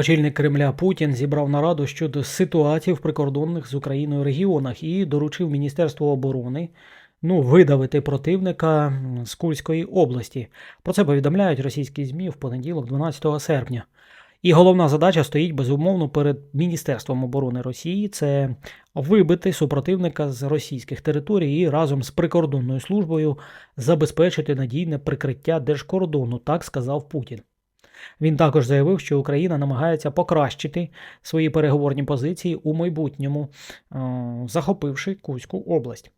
Очільник Кремля Путін зібрав нараду щодо ситуації в прикордонних з Україною регіонах і доручив Міністерству оборони ну, видавити противника з Курської області. Про це повідомляють російські ЗМІ в понеділок, 12 серпня. І головна задача стоїть безумовно перед Міністерством оборони Росії це вибити супротивника з російських територій і разом з прикордонною службою забезпечити надійне прикриття держкордону, так сказав Путін. Він також заявив, що Україна намагається покращити свої переговорні позиції у майбутньому, е, захопивши Кузьку область.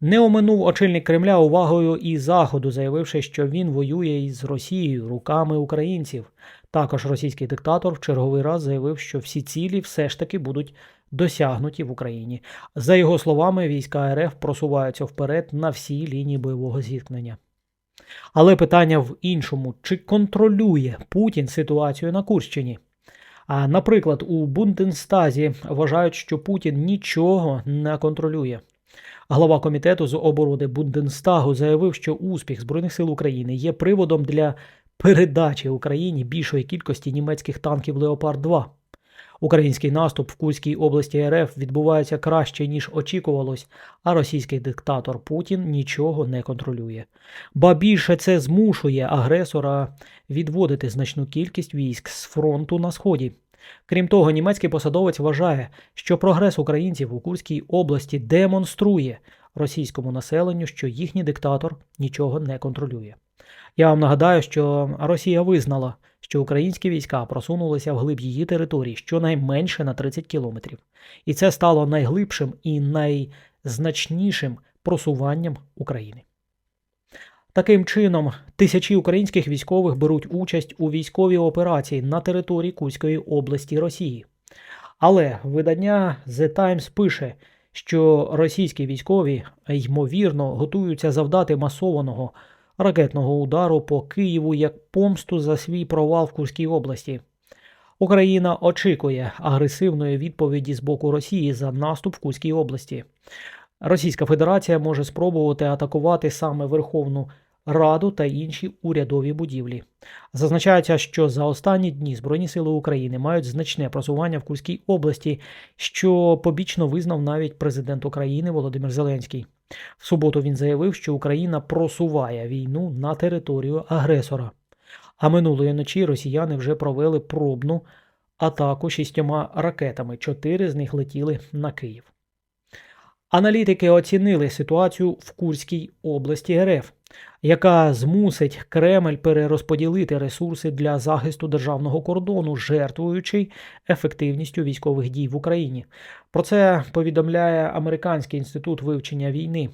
Не оминув очільник Кремля увагою і Заходу, заявивши, що він воює із Росією руками українців. Також російський диктатор в черговий раз заявив, що всі цілі все ж таки будуть досягнуті в Україні. За його словами, війська РФ просуваються вперед на всій лінії бойового зіткнення. Але питання в іншому: чи контролює Путін ситуацію на Курщині? А, наприклад, у Бунденстазі вважають, що Путін нічого не контролює. Глава комітету з оборони Бунденстагу заявив, що успіх Збройних сил України є приводом для передачі Україні більшої кількості німецьких танків Леопард 2 Український наступ в Курській області РФ відбувається краще, ніж очікувалось, а російський диктатор Путін нічого не контролює. Ба більше це змушує агресора відводити значну кількість військ з фронту на сході. Крім того, німецький посадовець вважає, що прогрес українців у Курській області демонструє російському населенню, що їхній диктатор нічого не контролює. Я вам нагадаю, що Росія визнала, що українські війська просунулися вглиб її території щонайменше на 30 кілометрів, і це стало найглибшим і найзначнішим просуванням України. Таким чином, тисячі українських військових беруть участь у військовій операції на території Кузької області Росії. Але видання The Times пише, що російські військові ймовірно готуються завдати масованого ракетного удару по Києву як помсту за свій провал в Курській області. Україна очікує агресивної відповіді з боку Росії за наступ в Курській області. Російська Федерація може спробувати атакувати саме Верховну Раду та інші урядові будівлі. Зазначається, що за останні дні Збройні сили України мають значне просування в Курській області, що побічно визнав навіть президент України Володимир Зеленський. В суботу він заявив, що Україна просуває війну на територію агресора. А минулої ночі росіяни вже провели пробну атаку шістьома ракетами. Чотири з них летіли на Київ. Аналітики оцінили ситуацію в Курській області РФ, яка змусить Кремль перерозподілити ресурси для захисту державного кордону, жертвуючи ефективністю військових дій в Україні. Про це повідомляє Американський інститут вивчення війни.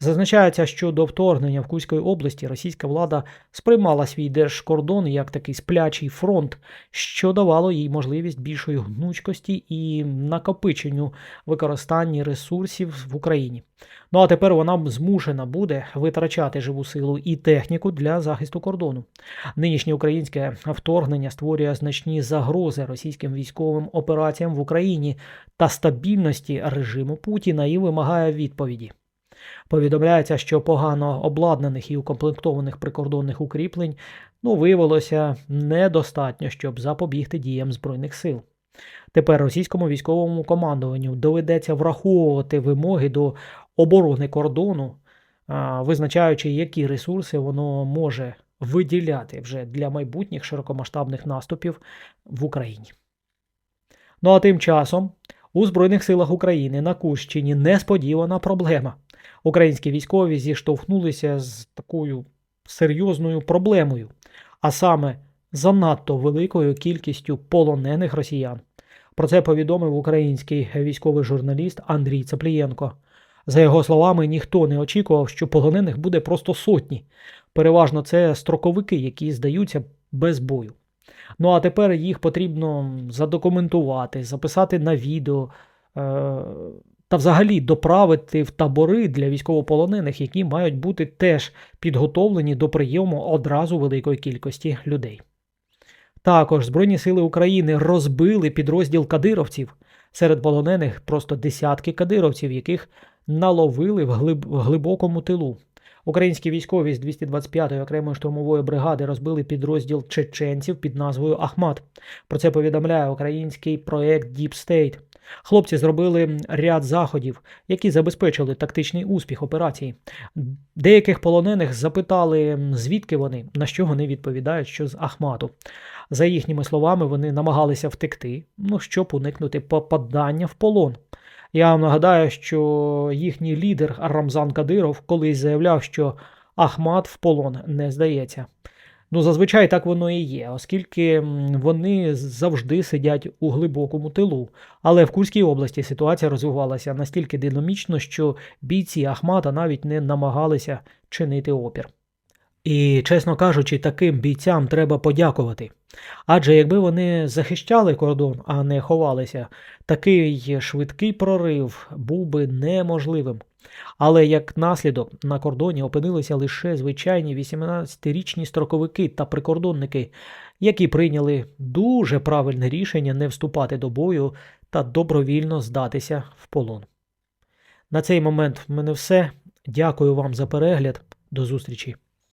Зазначається, що до вторгнення в Курської області російська влада сприймала свій держкордон як такий сплячий фронт, що давало їй можливість більшої гнучкості і накопиченню використання ресурсів в Україні. Ну а тепер вона змушена буде витрачати живу силу і техніку для захисту кордону. Нинішнє українське вторгнення створює значні загрози російським військовим операціям в Україні та стабільності режиму Путіна і вимагає відповіді. Повідомляється, що погано обладнаних і укомплектованих прикордонних укріплень ну, виявилося недостатньо, щоб запобігти діям Збройних сил. Тепер російському військовому командуванню доведеться враховувати вимоги до оборони кордону, визначаючи, які ресурси воно може виділяти вже для майбутніх широкомасштабних наступів в Україні. Ну а тим часом у Збройних силах України на Курщині несподівана проблема. Українські військові зіштовхнулися з такою серйозною проблемою, а саме занадто великою кількістю полонених росіян. Про це повідомив український військовий журналіст Андрій Цаплієнко. За його словами, ніхто не очікував, що полонених буде просто сотні. Переважно це строковики, які здаються без бою. Ну а тепер їх потрібно задокументувати, записати на відео е- та взагалі доправити в табори для військовополонених, які мають бути теж підготовлені до прийому одразу великої кількості людей. Також Збройні сили України розбили підрозділ кадировців. Серед полонених просто десятки кадировців, яких наловили в, глиб... в глибокому тилу. Українські військові з 225-ї окремої штурмової бригади розбили підрозділ чеченців під назвою Ахмат. Про це повідомляє український проект Deep State. Хлопці зробили ряд заходів, які забезпечили тактичний успіх операції. Деяких полонених запитали, звідки вони, на що вони відповідають, що з Ахмату. За їхніми словами, вони намагалися втекти, ну, щоб уникнути попадання в полон. Я вам нагадаю, що їхній лідер Рамзан Кадиров колись заявляв, що Ахмат в полон не здається. Ну, зазвичай так воно і є, оскільки вони завжди сидять у глибокому тилу. Але в Курській області ситуація розвивалася настільки динамічно, що бійці Ахмата навіть не намагалися чинити опір. І, чесно кажучи, таким бійцям треба подякувати. Адже якби вони захищали кордон, а не ховалися, такий швидкий прорив був би неможливим. Але як наслідок на кордоні опинилися лише звичайні 18-річні строковики та прикордонники, які прийняли дуже правильне рішення не вступати до бою та добровільно здатися в полон. На цей момент в мене все. Дякую вам за перегляд. До зустрічі.